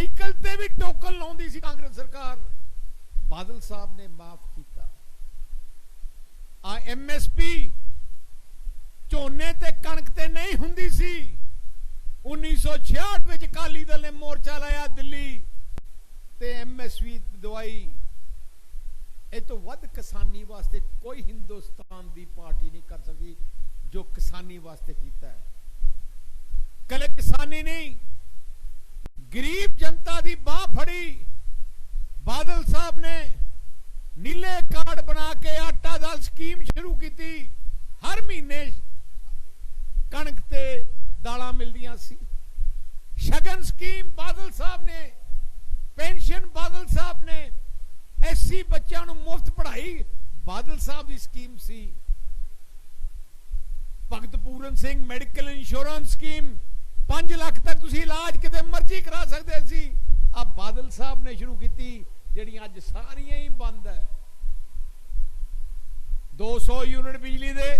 Cycle ਤੇ ਵੀ token ਲਾਉਂਦੀ ਸੀ ਕਾਂਗਰਸ ਸਰਕਾਰ। ਬਾਦਲ ਸਾਹਿਬ ਨੇ ਮਾਫ ਕੀਤਾ। ਆ ਐਮਐਸਪੀ ਝੋਨੇ ਤੇ ਕਣਕ ਤੇ ਨਹੀਂ ਹੁੰਦੀ ਸੀ। 1966 ਵਿੱਚ ਕਾਲੀ ਦਲ ਨੇ ਮੋਰਚਾ ਲਾਇਆ ਦਿੱਲੀ ਤੇ ਐਮਐਸਪੀ ਦਵਾਈ। ਇਹ ਤੋਂ ਵੱਧ ਕਿਸਾਨੀ ਵਾਸਤੇ ਕੋਈ ਹਿੰਦੁਸਤਾਨ ਦੀ ਪਾਰਟੀ ਨਹੀਂ ਕਰ ਸਕਦੀ ਜੋ ਕਿਸਾਨੀ ਵਾਸਤੇ ਕੀਤਾ ਹੈ। ਕੱਲੇ ਕਿਸਾਨੀ ਨਹੀਂ ਗਰੀਬ ਜਨਤਾ ਦੀ ਬਾਹ ਫੜੀ। ਬਾਦਲ ਸਾਹਿਬ ਨੇ ਨੀਲੇ ਕਾਰਡ ਬਣਾ ਕੇ ਆਟਾ ਦਾਲ ਸਕੀਮ ਸ਼ੁਰੂ ਕੀਤੀ। ਹਰ ਮਹੀਨੇ ਕਣਕ ਤੇ ਦਾਲਾਂ ਮਿਲਦੀਆਂ ਸੀ। ਸ਼ਗਨ ਸਕੀਮ ਬਾਦਲ ਸਾਹਿਬ ਨੇ, ਪੈਨਸ਼ਨ ਬਾਦਲ ਸਾਹਿਬ ਨੇ, ਐਸਸੀ ਬੱਚਿਆਂ ਨੂੰ ਮੁਫਤ ਪੜ੍ਹਾਈ ਬਾਦਲ ਸਾਹਿਬ ਦੀ ਸਕੀਮ ਸੀ। Bhagat Puran Singh medical insurance scheme 5 lakh ਤੱਕ ਤੁਸੀਂ ਇਲਾਜ ਕਿਤੇ ਮਰਜ਼ੀ ਕਰਾ ਸਕਦੇ ਸੀ। ਆ ਬਾਦਲ ਸਾਹਿਬ ਨੇ ਸ਼ੁਰੂ ਕੀਤੀ ਜਿਹੜੀਆਂ ਅੱਜ ਸਾਰੀਆਂ ਹੀ ਬੰਦ ਹੈ। 200 ਯੂਨਿਟ ਬਿਜਲੀ ਦੇ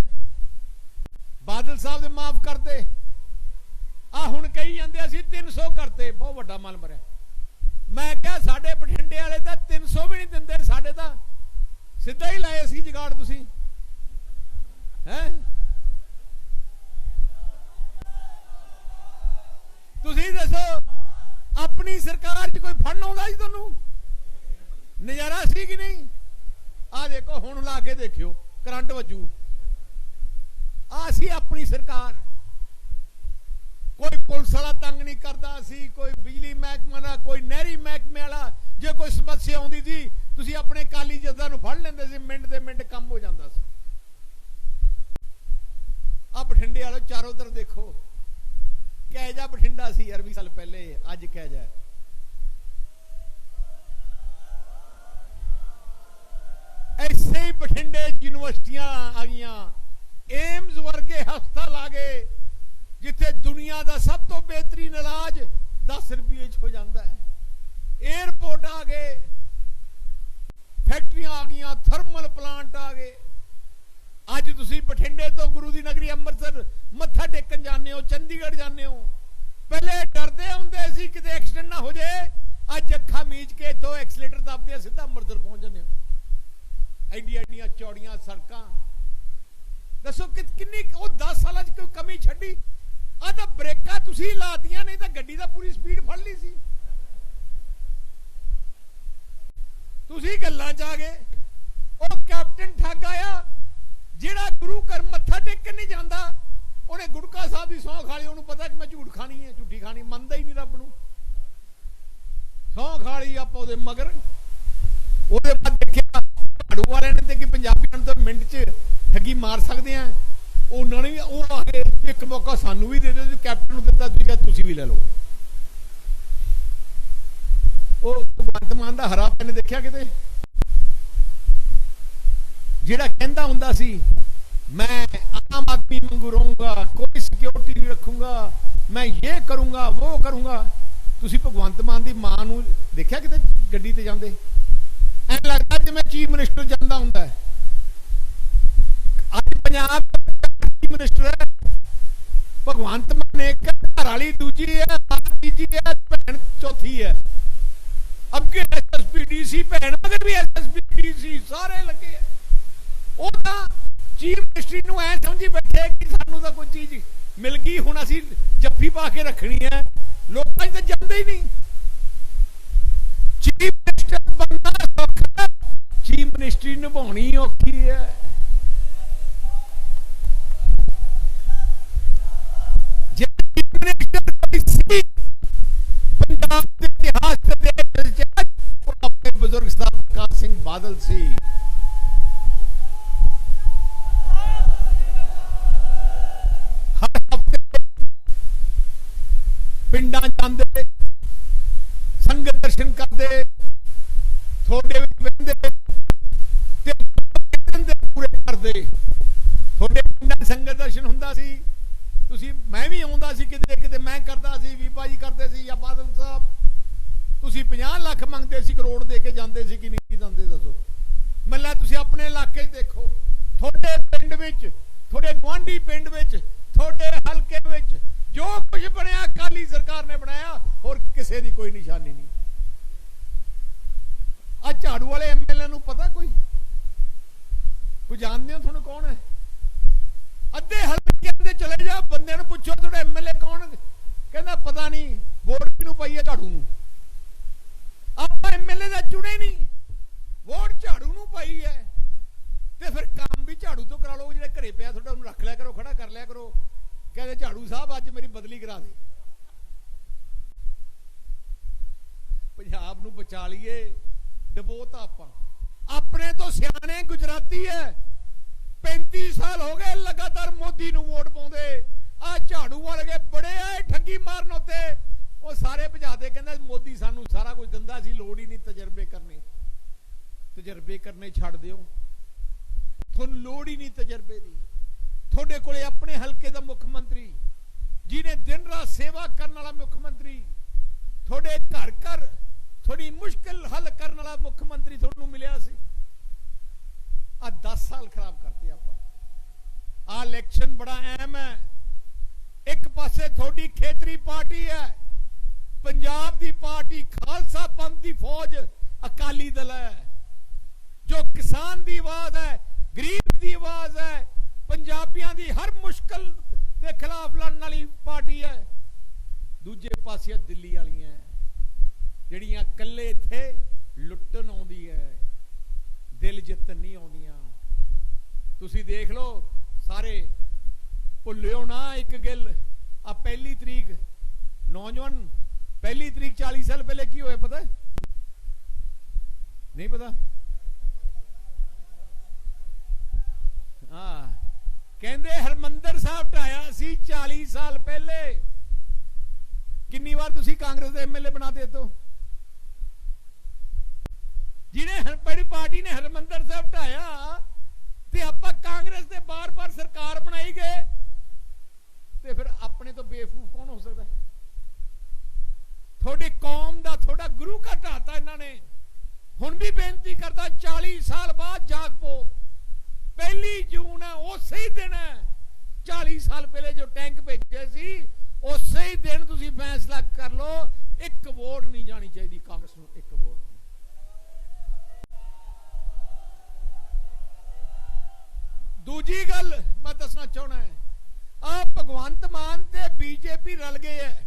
ਬਾਦਲ ਸਾਹਿਬ ਦੇ ਮਾਫ ਕਰਤੇ। ਆ ਹੁਣ ਕਹੀ ਜਾਂਦੇ ਅਸੀਂ 300 ਕਰਤੇ। ਬਹੁਤ ਵੱਡਾ ਮਲ ਮਰਿਆ। ਮੈਂ ਕਿਹਾ, ਸਾਡੇ ਬਠਿੰਡੇ ਵਾਲੇ ਤਾਂ 300 ਵੀ ਨਹੀਂ ਦਿੰਦੇ, ਸਾਡੇ ਤਾਂ ਸਿੱਧਾ ਹੀ ਲਾਏ ਸੀ ਜਗਾੜ ਤੁਸੀਂ ਹੈ ਤੁਸੀਂ ਦੱਸੋ ਆਪਣੀ ਸਰਕਾਰ 'ਚ ਕੋਈ ਫੜ ਆਉਂਦਾ ਸੀ ਤੁਹਾਨੂੰ? ਨਜ਼ਾਰਾ ਸੀ ਕਿ ਨਹੀਂ? ਆ ਦੇਖੋ, ਹੁਣ ਲਾ ਕੇ ਦੇਖਿਓ, ਕਰੰਟ ਵੱਜੂ। ਆ ਸੀ ਆਪਣੀ ਸਰਕਾਰ। ਕੋਈ ਪੁਲਿਸ ਵਾਲਾ ਤੰਗ ਨਹੀਂ ਕਰਦਾ ਸੀ, ਕੋਈ ਬਿਜਲੀ ਮਹਿਕਮਾ ਦਾ, ਕੋਈ ਨਹਿਰੀ ਮਹਿਕਮੇ ਵਾਲਾ। ਜੇ ਕੋਈ ਸਮੱਸਿਆ ਆਉਂਦੀ ਸੀ, ਤੁਸੀਂ ਆਪਣੇ ਕਾਲੀ ਜੱਦਾਂ ਨੂੰ ਫੜ ਲੈਂਦੇ ਸੀ, ਮਿੰਟ ਦੇ ਮਿੰਟ ਕੰਮ ਹੋ ਜਾਂਦਾ ਸੀ। ਆ ਬਠਿੰਡੇ ਵਾਲੋ, ਚਾਰੋਂ ਤਰਫ ਦੇਖੋ। ਕਹਿ ਜਾ ਬਠਿੰਡਾ ਸੀ ਯਾਰ 20 ਸਾਲ ਪਹਿਲੇ, ਅੱਜ ਕਹਿ ਜਾ ਯੂਨੀਵਰਸਿਟੀਆਂ ਆ ਗਈਆਂ ਏਮਜ਼ ਵਰਗੇ ਹਸਪਤਾਲ ਆ ਗਏ ਜਿੱਥੇ ਦੁਨੀਆ ਦਾ ਸਭ ਤੋਂ ਬਿਹਤਰੀਨ ਇਲਾਜ 10 ਰੁਪਏ 'ਚ ਹੋ ਜਾਂਦਾ ਹੈ। 에ਅਰਪੋਰਟ ਆ ਗਏ ਫੈਕਟਰੀਆਂ ਆ ਗਈਆਂ ਥਰਮਲ ਪਲਾਂਟ ਆ ਗਏ। ਅੱਜ ਤੁਸੀਂ ਬਠਿੰਡੇ ਤੋਂ ਗੁਰੂ ਦੀ ਨਗਰੀ ਅੰਮ੍ਰਿਤਸਰ ਮੱਥਾ ਟੇਕਣ ਜਾਂਦੇ ਹੋ ਚੰਡੀਗੜ੍ਹ ਜਾਂਦੇ ਹੋ। ਪਹਿਲੇ ਡਰਦੇ ਹੁੰਦੇ ਸੀ ਕਿਤੇ ਐਕਸੀਡੈਂਟ ਨਾ ਹੋ ਜਾਏ ਅੱਜ ਅੱਖਾਂ ਮੀਚ ਕੇ ਇੱਥੋਂ ਐਕਸਲੇਟਰ ਦੱਬਦੇ ਆ, ਸਿੱਧਾ ਅੰਮ੍ਰਿਤਸਰ ਪਹੁੰਚ ਜਾਂਦੇ ਹੋ। ਐਡੀਆਂ ਐਡੀਆਂ ਚੌੜੀਆਂ ਸੜਕਾਂ। ਦੱਸੋ ਕਿ ਕਿੰਨੀ ਉਹ 10 ਸਾਲਾਂ 'ਚ ਕੋਈ ਕਮੀ ਛੱਡੀ? ਆ ਤਾਂ ਬ੍ਰੇਕਾਂ ਤੁਸੀਂ ਲਾਤੀਆਂ, ਨਹੀਂ ਤਾਂ ਗੱਡੀ ਦਾ ਪੂਰੀ ਸਪੀਡ ਫੜ ਲਈ ਸੀ। ਤੁਸੀਂ ਗੱਲਾਂ 'ਚ ਆ ਗਏ। ਉਹ ਕੈਪਟਨ ਠੱਗ ਆਇਆ, ਜਿਹੜਾ ਗੁਰੂ ਘਰ ਮੱਥਾ ਟੇਕਣ ਨਹੀਂ ਜਾਂਦਾ, ਉਹਨੇ ਗੁਟਕਾ ਸਾਹਿਬ ਦੀ ਸੌਂ ਖਾ ਲਈ। ਉਹਨੂੰ ਪਤਾ ਕਿ ਮੈਂ ਝੂਠ ਖਾਣੀ ਹੈ, ਝੂਠੀ ਖਾਣੀ, ਮੰਨਦਾ ਹੀ ਨਹੀਂ ਰੱਬ ਨੂੰ। ਸੌਂ ਖਾ ਲਈ ਆਪਾਂ ਉਹਦੇ ਮਗਰ। ਉਹਦੇ ਬਾਅਦ ਝਾੜੂ ਵਾਲਿਆਂ ਨੇ ਤੇ ਕਿ ਪੰਜਾਬੀਆਂ ਨੂੰ ਤਾਂ ਮਿੰਟ 'ਚ ਠੱਗੀ ਮਾਰ ਸਕਦੇ ਆ। ਉਹਨਾਂ ਨੇ ਉਹ ਆ ਕੇ ਇੱਕ ਮੌਕਾ ਸਾਨੂੰ ਵੀ ਦੇ ਦਿਓ ਜੀ, ਕੈਪਟਨ ਨੂੰ ਦਿੱਤਾ, ਤੁਸੀਂ ਤੁਸੀਂ ਵੀ ਲੈ ਲਓ। ਉਹ ਭਗਵੰਤ ਮਾਨ ਦਾ ਹਰਾ ਪੈਨ ਦੇਖਿਆ ਕਿਤੇ? ਜਿਹੜਾ ਕਹਿੰਦਾ ਹੁੰਦਾ ਸੀ, ਮੈਂ ਆਮ ਆਦਮੀ ਵਾਂਗੂ ਰਹੂੰਗਾ, ਕੋਈ ਸਿਕਿਉਰਿਟੀ ਨਹੀਂ ਰੱਖੂੰਗਾ, ਮੈਂ ਇਹ ਕਰੂੰਗਾ, ਉਹ ਕਰੂੰਗਾ। ਤੁਸੀਂ ਭਗਵੰਤ ਮਾਨ ਦੀ ਮਾਂ ਨੂੰ ਦੇਖਿਆ ਕਿਤੇ ਗੱਡੀ ਤੇ ਜਾਂਦੇ? ਐਂ ਲੱਗਦਾ ਜਿਵੇਂ ਚੀਫ ਮਿਨਿਸਟਰ ਜਾਂਦਾ ਹੁੰਦਾ ਹੈ। ਅੱਜ ਪੰਜਾਬ ਚੀਫ ਮਿਨਿਸਟਰ ਹੈ। ਭਗਵੰਤ ਮਾਨ ਇੱਕ ਘਰ ਵਾਲੀ, ਦੂਜੀ ਹੈ ਮਾਂ ਤੀਜੀ ਹੈ, ਭੈਣ ਚੌਥੀ ਹੈ। ਅੱਗੇ ਐਸਐਸਪੀਡੀਸੀ ਭੈਣ ਮਗਰ ਵੀ ਐਸਐਸਪੀਡੀਸੀ ਸਾਰੇ ਲੱਗੇ ਆ ਉਹ ਤਾਂ ਚੀਫ ਮਿਨਿਸਟਰੀ ਨੂੰ ਐ ਸਮਝੀ ਬੈਠੇ ਕਿ ਸਾਨੂੰ ਤਾਂ ਕੋਈ ਚੀਜ਼ ਮਿਲ ਗਈ, ਹੁਣ ਅਸੀਂ ਜੱਫੀ ਪਾ ਕੇ ਰੱਖਣੀ ਹੈ। ਲੋਕਾਂ 'ਚ ਤਾਂ ਜਾਂਦੇ ਹੀ ਨਹੀਂ। ਮਿਨਿਸਟਰੀ ਨਿਭਾਉਣੀ ਔਖੀ ਹੈ। ਜੇ ਮਿਨਿਸਟਰ ਕੋਈ ਸੀ, ਪੰਜਾਬ ਦੇ ਇਤਿਹਾਸ ਦੇ ਵਿੱਚ ਉਹ ਆਪਣੇ ਬਜ਼ੁਰਗ ਸਾਹਿਬ ਪ੍ਰਕਾਸ਼ ਸਿੰਘ ਬਾਦਲ ਸੀ। ਪਿੰਡਾਂ ਜਾਂਦੇ, ਸੰਗਤ ਦਰਸ਼ਨ ਕਰਦੇ, ਥੋੜੇ ਵਿੱਚ ਬਹਿੰਦੇ ਤੇ ਦਿਨ ਦੇ ਪੂਰੇ ਕਰਦੇ ਥੋੜੇ ਪਿੰਡਾਂ ਸੰਗਤ ਦਰਸ਼ਨ ਹੁੰਦਾ ਸੀ ਤੁਸੀਂ ਮੈਂ ਵੀ ਆਉਂਦਾ ਸੀ ਕਿਤੇ ਕਿਤੇ ਮੈਂ ਕਰਦਾ ਸੀ ਵੀਪਾ ਜੀ ਕਰਦੇ ਸੀ ਜਾਂ ਬਾਦਲ ਸਾਹਿਬ ਤੁਸੀਂ 50 ਲੱਖ ਮੰਗਦੇ ਸੀ ਕਰੋੜ ਦੇ ਕੇ ਜਾਂਦੇ ਸੀ ਕਿ ਨਹੀਂ ਜਾਂਦੇ ਦੱਸੋ ਮੱਲਾ ਤੁਸੀਂ ਆਪਣੇ ਇਲਾਕੇ 'ਚ ਦੇਖੋ ਤੁਹਾਡੇ ਪਿੰਡ ਵਿੱਚ, ਤੁਹਾਡੇ ਗਵਾਂਢੀ ਪਿੰਡ ਵਿੱਚ, ਤੁਹਾਡੇ ਹਲਕੇ ਵਿੱਚ, ਜੋ ਕੁਝ ਬਣਿਆ ਕਾਲੀ ਸਰਕਾਰ ਨੇ ਬਣਾਇਆ, ਹੋਰ ਕਿਸੇ ਦੀ ਕੋਈ ਨਿਸ਼ਾਨੀ ਨਹੀਂ। ਆ ਝਾੜੂ ਵਾਲੇ ਐਮਐਲਏ ਨੂੰ ਪਤਾ ਕੋਈ? ਕੋਈ ਜਾਣਦੇ ਹੋ ਤੁਹਾਨੂੰ ਕੌਣ ਹੈ? ਅੱਧੇ ਹਲਕਿਆਂ ਦੇ ਚਲੇ ਜਾ ਬੰਦੇ ਨੂੰ ਪੁੱਛੋ ਤੁਹਾਡੇ ਐਮਐਲਏ ਕੌਣ ਕਹਿੰਦਾ ਪਤਾ ਨਹੀਂ, ਵੋਟ ਕਿਹਨੂੰ ਪਈ ਹੈ ਝਾੜੂ ਨੂੰ ਆਪਾਂ ਐਮਐਲਏ ਦਾ ਚੁਣੇ ਨਹੀਂ ਵੋਟ ਝਾੜੂ ਨੂੰ ਪਾਈ ਹੈ ਤੇ ਫਿਰ ਕੰਮ ਵੀ ਝਾੜੂ ਤੋਂ ਕਰਾ ਲਓ ਜਿਹੜੇ ਘਰੇ ਪਿਆ ਤੁਹਾਡਾ ਉਹਨੂੰ ਰੱਖ ਲਿਆ ਕਰੋ ਖੜਾ ਕਰ ਲਿਆ ਕਰੋ ਕਹਿੰਦੇ ਝਾੜੂ ਸਾਹਿਬ, ਅੱਜ ਮੇਰੀ ਬਦਲੀ ਕਰਾ ਦੇ। ਪੰਜਾਬ ਨੂੰ ਬਚਾ ਲਈਏ ਡਬੋਤਾ ਆਪਾਂ। ਆਪਣੇ ਤੋਂ ਸਿਆਣੇ ਗੁਜਰਾਤੀ ਹੈ 35 ਸਾਲ ਹੋ ਗਏ ਲਗਾਤਾਰ ਮੋਦੀ ਨੂੰ ਵੋਟ ਪਾਉਂਦੇ। ਆ ਝਾੜੂ ਵਾਲੇ ਬੜੇ ਆਏ ਠੱਗੀ ਮਾਰਨ ਉੱਤੇ। ਉਹ ਸਾਰੇ ਭਜਾਦੇ ਕਹਿੰਦੇ ਮੋਦੀ ਸਾਨੂੰ ਸਾਰਾ ਕੁਝ ਦਿੰਦਾ ਸੀ, ਲੋੜ ਹੀ ਨਹੀਂ ਤਜਰਬੇ ਕਰਨੇ। ਤਜਰਬੇ ਕਰਨੇ ਛੱਡ ਦਿਓ। ਤੁਹਾਨੂੰ ਲੋੜ ਹੀ ਨਹੀਂ ਤਜਰਬੇ ਦੀ। ਤੁਹਾਡੇ ਕੋਲੇ ਆਪਣੇ ਹਲਕੇ ਦਾ ਮੁੱਖ ਮੰਤਰੀ, ਜਿਹਨੇ ਦਿਨ ਰਾਤ ਸੇਵਾ ਕਰਨ ਵਾਲਾ ਮੁੱਖ ਮੰਤਰੀ, ਤੁਹਾਡੇ ਘਰ ਘਰ ਥੋੜੀ ਮੁਸ਼ਕਲ ਹੱਲ ਕਰਨ ਵਾਲਾ ਮੁੱਖ ਮੰਤਰੀ ਤੁਹਾਨੂੰ ਮਿਲਿਆ ਸੀ। ਆ 10 ਸਾਲ ਖਰਾਬ ਕਰਤੇ ਆਪਾਂ। ਆ ਇਲੈਕਸ਼ਨ ਬੜਾ ਅਹਿਮ ਹੈ। ਇੱਕ ਪਾਸੇ ਤੁਹਾਡੀ ਖੇਤਰੀ ਪਾਰਟੀ ਹੈ। ਪੰਜਾਬ ਦੀ ਪਾਰਟੀ ਖਾਲਸਾ ਪੰਥ ਦੀ ਫੌਜ ਅਕਾਲੀ ਦਲ ਹੈ। ਜੋ ਕਿਸਾਨ ਦੀ ਆਵਾਜ਼ ਹੈ, ਗਰੀਬ ਦੀ ਆਵਾਜ਼ ਹੈ ਪੰਜਾਬੀਆਂ ਦੀ ਹਰ ਮੁਸ਼ਕਲ ਦੇ ਖਿਲਾਫ ਲੜਨ ਵਾਲੀ ਪਾਰਟੀ ਹੈ। ਦੂਜੇ ਪਾਸੇ ਦਿੱਲੀ ਵਾਲੀਆਂ ਜਿਹੜੀਆਂ ਇਕੱਲੇ ਇੱਥੇ ਲੁੱਟਣ ਆਉਂਦੀ ਹੈ, ਦਿਲ ਜਿੱਤਣ ਨਹੀਂ ਆਉਂਦੀਆਂ। ਤੁਸੀਂ ਦੇਖ ਲਓ, ਸਾਰੇ ਭੁੱਲਿਓ ਨਾ ਇੱਕ ਗੱਲ। ਆ ਪਹਿਲੀ ਤਰੀਕ ਨੌਜਵਾਨ, ਪਹਿਲੀ ਤਰੀਕ 40 ਸਾਲ ਪਹਿਲੇ ਕੀ ਹੋਇਆ ਪਤਾ? ਨਹੀਂ ਪਤਾ ਹਾਂ ਕਹਿੰਦੇ ਹਰਮੰਦਰ ਸਾਹਿਬ ਢਾਇਆ ਸੀ 40 ਸਾਲ ਪਹਿਲੇ। ਕਿੰਨੀ ਵਾਰ ਤੁਸੀਂ ਕਾਂਗਰਸ ਦੇ ਐਮਐਲਏ ਬਣਾਤੇ ਤੋਂ ਜਿਹਨੇ ਹਰ ਬੜੀ ਪਾਰਟੀ ਨੇ ਹਰਮੰਦਰ ਸਾਹਿਬ ਢਾਇਆ ਤੇ ਆਪਾਂ ਕਾਂਗਰਸ ਦੇ ਬਾਰ-ਬਾਰ ਸਰਕਾਰ ਬਣਾਈ ਗਏ ਤੇ ਫਿਰ ਆਪਣੇ ਤੋਂ ਬੇਵਕੂਫ ਕੌਣ ਹੋ ਸਕਦਾ? ਹੈ? ਤੁਹਾਡੀ ਕੌਮ ਦਾ ਤੁਹਾਡਾ ਗੁਰੂ ਘਰ ਢਾਤਾ ਇਹਨਾਂ ਨੇ। ਹੁਣ ਵੀ ਬੇਨਤੀ ਕਰਦਾ 40 ਸਾਲ ਬਾਅਦ ਜਾਗ। ਪੋ ਪਹਿਲੀ ਜੂਨ ਹੈ ਉਸੇ ਹੀ ਦਿਨ ਹੈ 40 ਸਾਲ ਪਹਿਲੇ ਜੋ ਟੈਂਕ ਭੇਜੇ ਸੀ, ਉਸੇ ਹੀ ਦਿਨ ਤੁਸੀਂ ਫੈਸਲਾ ਕਰ ਲਓ, ਇੱਕ ਵੋਟ ਨਹੀਂ ਜਾਣੀ ਚਾਹੀਦੀ ਕਾਂਗਰਸ ਨੂੰ, ਇੱਕ ਵੋਟ ਦੂਜੀ ਗੱਲ ਮੈਂ ਦੱਸਣਾ ਚਾਹਣਾ ਹੈ ਆ ਭਗਵੰਤ ਮਾਨ ਤੇ ਬੀਜੇਪੀ ਰਲ ਗਏ ਹੈ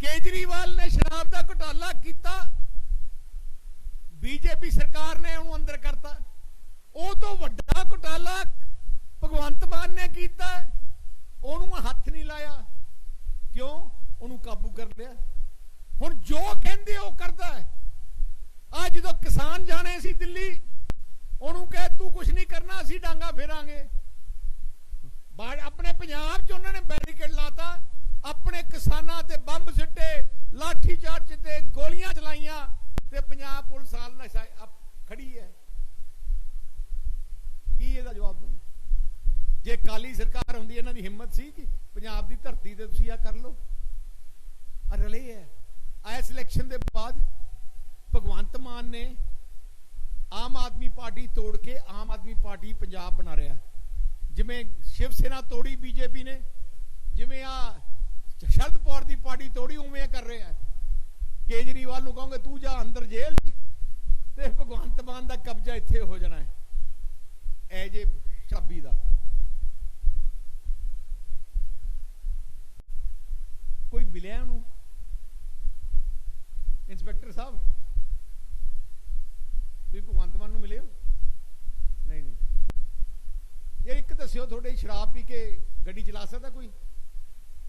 ਕੇਜਰੀਵਾਲ ਨੇ ਸ਼ਰਾਬ ਦਾ ਘੁਟਾਲਾ ਕੀਤਾ ਬੀਜੇਪੀ ਸਰਕਾਰ ਨੇ ਉਹਨੂੰ ਅੰਦਰ ਕਰਤਾ। ਉਹ ਤੋਂ ਵੱਡਾ ਘੁਟਾਲਾ ਭਗਵੰਤ ਮਾਨ ਨੇ ਕੀਤਾ। ਉਹਨੂੰ ਹੱਥ ਨਹੀਂ ਲਾਇਆ। ਕਿਉਂ? ਉਹਨੂੰ ਕਾਬੂ ਕਰ ਲਿਆ। ਹੁਣ ਜੋ ਕਹਿੰਦੇ ਉਹ ਕਰਦਾ ਹੈ। ਆ ਜਦੋਂ ਕਿਸਾਨ ਜਾਣੇ ਸੀ ਦਿੱਲੀ, ਉਹਨੂੰ ਕਹੇ, ਤੂੰ ਕੁਝ ਨਹੀਂ ਕਰਨਾ, ਅਸੀਂ ਡਾਂਗਾ ਫੇਰਾਂਗੇ। ਬਾੜ ਆਪਣੇ ਪੰਜਾਬ 'ਚ ਉਹਨਾਂ ਨੇ ਬੈਰੀਕੇਡ ਲਾਤਾ। ਆਪਣੇ ਕਿਸਾਨਾਂ ਤੇ ਬੰਬ ਸਿੱਟੇ, ਲਾਠੀ ਚਾਰਜ ਤੇ ਗੋਲੀਆਂ ਚਲਾਈਆਂ। ਤੇ ਪੰਜਾਬ ਪੁਲਿਸ ਹਾਲ ਨਸ਼ਾ ਖੜੀ ਹੈ। ਕੀ ਇਹਦਾ ਜਵਾਬ ਦੂੰ ਜੇ ਕਾਲੀ ਸਰਕਾਰ ਹੁੰਦੀ, ਇਹਨਾਂ ਦੀ ਹਿੰਮਤ ਸੀ ਕਿ ਪੰਜਾਬ ਦੀ ਧਰਤੀ ਤੇ ਤੁਸੀਂ ਆ ਕਰ ਲਓ। ਆ ਰਲੇ ਹੈ। ਆ ਇਸ ਇਲੈਕਸ਼ਨ ਦੇ ਬਾਅਦ ਭਗਵੰਤ ਮਾਨ ਨੇ ਆਮ ਆਦਮੀ ਪਾਰਟੀ ਤੋੜ ਕੇ ਆਮ ਆਦਮੀ ਪਾਰਟੀ ਪੰਜਾਬ ਬਣਾ ਰਿਹਾ ਜਿਵੇਂ ਸ਼ਿਵ ਸੈਨਾ ਤੋੜੀ, ਬੀਜੇਪੀ ਨੇ, ਜਿਵੇਂ ਆ ਸ਼ਰਦ ਪਵਾਰ ਦੀ ਪਾਰਟੀ ਤੋੜੀ, ਉਵੇਂ ਇਹ ਕਰ ਰਿਹਾ ਕੇਜਰੀਵਾਲ ਨੂੰ ਕਹੋਗੇ, ਤੂੰ ਜਾ ਅੰਦਰ ਜੇਲ੍ਹ 'ਚ। ਤੇ ਭਗਵੰਤ ਮਾਨ ਦਾ ਕਬਜ਼ਾ ਇੱਥੇ ਹੋ ਜਾਣਾ ਹੈ। ਐ ਜੇ ਸ਼ਰਾਬੀ ਦਾ। ਕੋਈ ਮਿਲਿਆ ਉਹਨੂੰ? ਇੰਸਪੈਕਟਰ ਸਾਹਿਬ? ਤੁਸੀਂ ਭਗਵੰਤ ਮਾਨ ਨੂੰ ਮਿਲੇ ਹੋ ਨਹੀਂ ਨਹੀਂ। ਇਹ ਇੱਕ ਦੱਸਿਓ, ਤੁਹਾਡੇ ਸ਼ਰਾਬ ਪੀ ਕੇ ਗੱਡੀ ਚਲਾ ਸਕਦਾ ਕੋਈ?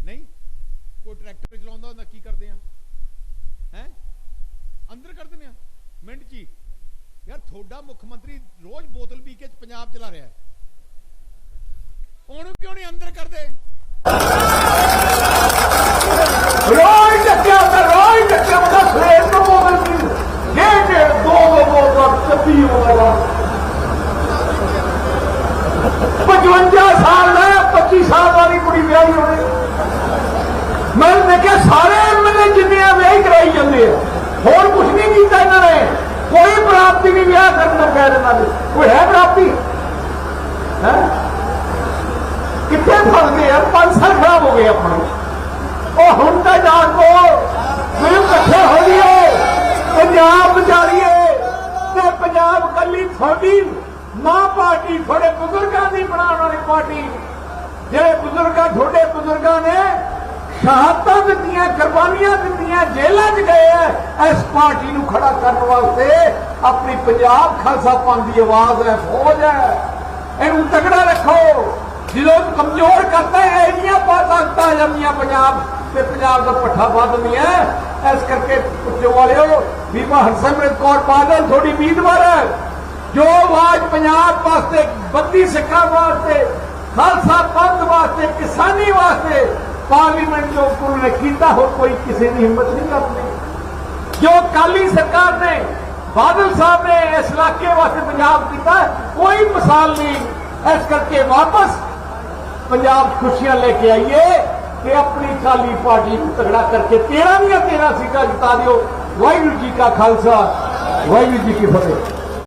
ਨਹੀਂ? ਕੋਈ ਟਰੈਕਟਰ ਚਲਾਉਂਦਾ ਹੁੰਦਾ ਕੀ ਕਰਦੇ ਆ? ਹੈ? ਅੰਦਰ ਕਰ ਦਿੰਦੇ ਆ। ਮਿੰਟ ਜੀ। ਯਾਰ, ਤੁਹਾਡਾ ਮੁੱਖ ਮੰਤਰੀ ਰੋਜ਼ ਬੋਤਲ ਪੀ ਕੇ ਪੰਜਾਬ ਚਲਾ ਰਿਹਾ ਉਹਨੂੰ ਕਿਉਂ ਨਹੀਂ ਅੰਦਰ ਕਰਦੇ? ਰੋਜ਼ ਚੱਕਿਆ ਹੁੰਦਾ ਰੋਜ਼ ਚੱਕਿਆ ਹੁੰਦਾ ਸਵੇਰ ਤੋਂ ਬੋਤਲ ਪੀ ਡੇਢ ਡੇਢ ਦੋ ਦੋ ਬੋਤਲ ਚੱਪੀ ਹੁੰਦਾ 55 ਸਾਲ ਦਾ 25 ਸਾਲ ਵਾਲੀ ਕੁੜੀ ਵਿਆਹੀ ਹੋਵੇ ਮੈਂ ਦੇਖਿਆ ਸਾਰੇ ਐਮਐਲਏ ਜਿੰਨੇ ਆ ਵਿਆਹ ਜਾਂਦੇ ਆ। ਹੋਰ ਕੁਝ ਨਹੀਂ ਕੀਤਾ ਇਹਨਾਂ ਨੇ। ਕੋਈ ਪ੍ਰਾਪਤੀ ਨਹੀਂ ਵਿਆਹ ਕਰਨ ਦਾ ਕਹਿ ਇਹਨਾਂ ਨੇ ਕੋਈ ਹੈ ਪ੍ਰਾਪਤੀ? ਹੈ? ਕਿੱਥੇ ਫਸਦੇ ਆ ਪੰਜ ਸਾਲ ਖਰਾਬ ਹੋ ਗਏ ਆਪਣੇ ਉਹ ਹੁਣ ਤਾਂ ਜਾਣ ਕੋ ਫਿਰ ਇਕੱਠੇ ਹੋ ਜਾਈਏ। ਪੰਜਾਬ ਬਚਾਈਏ ਤੇ ਪੰਜਾਬ ਕੱਲੀ ਤੁਹਾਡੀ ਮਾਂ ਪਾਰਟੀ, ਤੁਹਾਡੇ ਬਜ਼ੁਰਗਾਂ ਦੀ ਬਣਾਉਣ ਵਾਲੀ ਪਾਰਟੀ। ਜਿਹੜੇ ਬਜ਼ੁਰਗਾਂ, ਤੁਹਾਡੇ ਬਜ਼ੁਰਗਾਂ ਨੇ ਸ਼ਹਾਦਤਾਂ ਦਿੱਤੀਆਂ ਕੁਰਬਾਨੀਆਂ ਦਿੱਤੀਆਂ ਜੇਲ੍ਹਾਂ 'ਚ ਗਏ ਐ। ਇਸ ਪਾਰਟੀ ਨੂੰ ਖੜਾ ਕਰਨ ਵਾਸਤੇ ਆਪਣੀ ਪੰਜਾਬ ਖਾਲਸਾ ਪੰਥ ਦੀ ਆਵਾਜ਼ ਹੈ ਫੌਜ ਹੈ ਇਹਨੂੰ ਤਗੜਾ ਰੱਖੋ। ਜਦੋਂ ਕਮਜ਼ੋਰ ਕਰਦਾ ਹੈ ਇੰਨੀਆਂ ਤਾਕਤਾਂ ਆ ਜਾਂਦੀਆਂ ਪੰਜਾਬ ਤੇ ਪੰਜਾਬ ਦਾ ਪੱਠਾ ਵੱਧਦੀਆਂ ਇਸ ਕਰਕੇ ਪੁੱਛੋ ਵਾਲਿਓ, ਬੀਬਾ ਹਰਸਿਮਰਤ ਕੌਰ ਬਾਦਲ ਥੋੜੀ ਉਮੀਦਵਾਰ ਹੈ ਜੋ ਆਵਾਜ਼ ਪੰਜਾਬ ਵਾਸਤੇ, ਬੱਦੀ ਸਿੱਖਾਂ ਵਾਸਤੇ, ਖਾਲਸਾ ਪੰਥ ਵਾਸਤੇ, ਕਿਸਾਨੀ ਵਾਸਤੇ ਪਾਰਲੀਮੈਂਟ ਜੋ ਕੋਲ ਨੇ ਕੀਤਾ ਹੋ ਕੋਈ ਕਿਸੇ ਦੀ ਹਿੰਮਤ ਨਹੀਂ ਕਰਦੀ ਜੋ ਕਾਲੀ ਸਰਕਾਰ ਨੇ ਬਾਦਲ ਸਾਹਿਬ ਨੇ ਇਸ ਇਲਾਕੇ ਵਾਸਤੇ ਪੰਜਾਬ ਕੀਤਾ ਕੋਈ ਮਿਸਾਲ ਨਹੀਂ ਇਸ ਕਰਕੇ ਵਾਪਸ ਪੰਜਾਬ ਖੁਸ਼ੀਆਂ ਲੈ ਕੇ ਆਈਏ ਤੇ ਆਪਣੀ ਕਾਲੀ ਪਾਰਟੀ ਨੂੰ ਤਗੜਾ ਕਰਕੇ 13 ਦੀਆਂ 13 ਸੀਟਾਂ ਜਿਤਾ ਦਿਓ ਵਾਹਿਗੁਰੂ ਜੀ ਕਾ ਖਾਲਸਾ ਵਾਹਿਗੁਰੂ ਜੀ ਕੀ ਫਤਿਹ